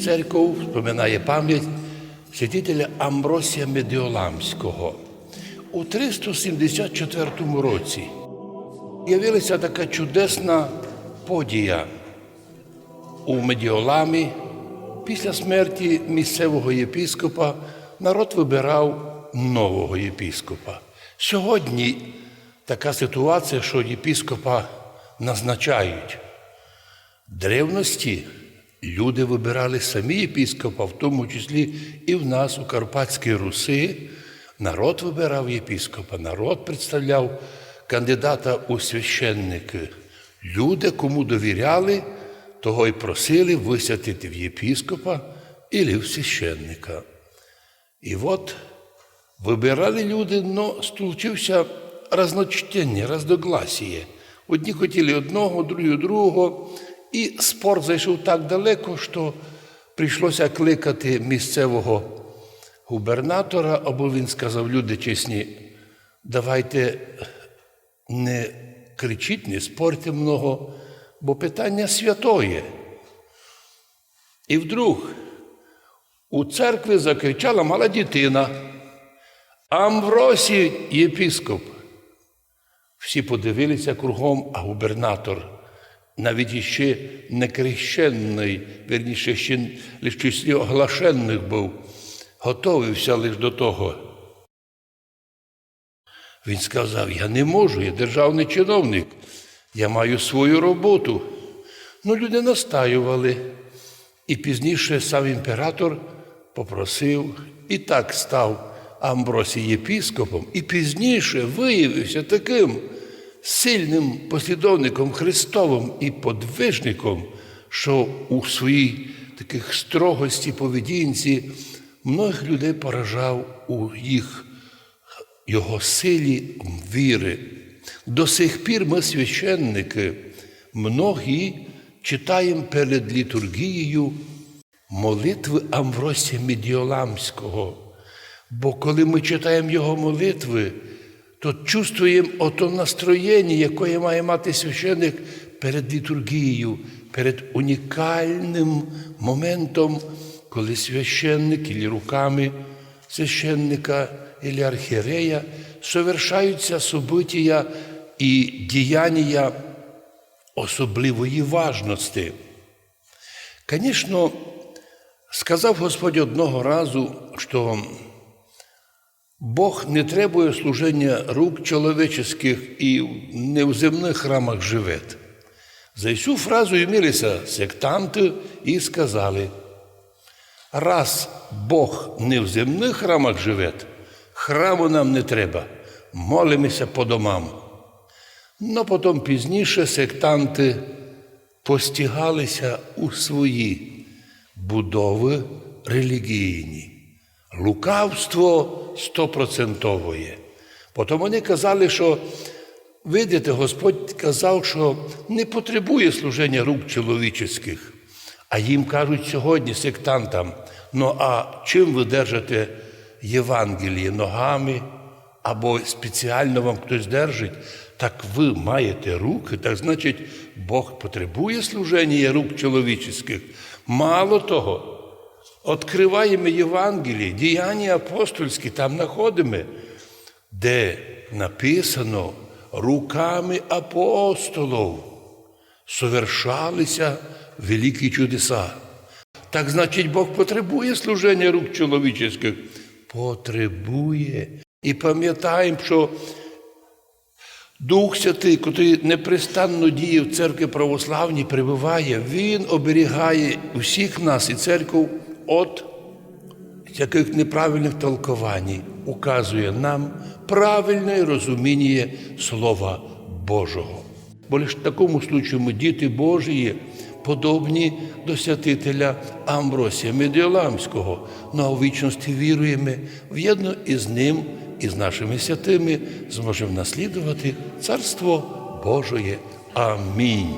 Церков споминає пам'ять святителя Амбросія Медіоламського. У 374 році з'явилася така чудесна подія у Медіоламі. Після смерті місцевого єпіскопа народ вибирав нового єпіскопа. Сьогодні така ситуація, що єпіскопа назначають. Древності люди вибирали самі єпіскопа, в тому числі і в нас, у Карпатській Руси, народ вибирав єпіскопа, народ представляв кандидата у священники. Люди, кому довіряли, того й просили висвятити в єпіскопа і в священника. І от вибирали люди, но случився разночтення, роздогласіє. Одні хотіли одного, другі другого, і спор зайшов так далеко, що прийшлося кликати місцевого губернатора, або він сказав, люди чесні, давайте не кричіть, не спорте много, бо питання святоє. І вдруг у церкві закричала мала дитина. Амвросій єпіскоп. Всі подивилися кругом, а губернатор, навіть іще не крещений, верніше, ще лише числі оглашених був, готовився лише до того. Він сказав: Я не можу, я державний чиновник, я маю свою роботу. Ну, люди настаювали. І пізніше сам імператор попросив і так став Амбросій єпіскопом, і пізніше виявився таким сильним послідовником Христовим і подвижником, що у своїй таких строгості поведінці многих людей поражав у їх його силі віри. До сих пір ми, священники, многі читаємо перед літургією молитви Амвросія Медіоламського. Бо коли ми читаємо його молитви, то чувствуємо ото настроєння, яке має мати священник перед літургією, перед унікальним моментом, коли священник і руками священника і архієрея совершаються события і діяння особливої важності. Звісно, сказав Господь одного разу, що Бог не требує служення рук чоловічих і не в земних храмах живе. За цю фразу імілися сектанти і сказали, раз Бог не в земних храмах живе, храму нам не треба, молимося по домам. Но потім пізніше сектанти постігалися у свої будови релігійні. Лукавство стопроцентове. Потім вони казали, що, видите, Господь казав, що не потребує служення рук чоловічих. А їм кажуть сьогодні сектантам, ну а чим ви держите Євангеліє ногами або спеціально вам хтось держить, так ви маєте руки, так значить, Бог потребує служення рук чоловічих. Мало того, Откриваємо Євангеліє, діяння апостольські, там знаходимо, де написано руками апостолів совершалися великі чудеса. Так значить, Бог потребує служення рук чоловічих. Потребує. І пам'ятаємо, що Дух Святий, який непрестанно діє в церкві православній, прибуває, Він оберігає усіх нас і церкву от яких неправильних толкувань, указує нам правильне розуміння Слова Божого. Бо лише в такому случаю ми діти Божії, подобні до святителя Амбросія Медіоламського, ну а у вічності віруємо, в'єдно із ним і з нашими святими зможемо наслідувати Царство Божоє. Амінь.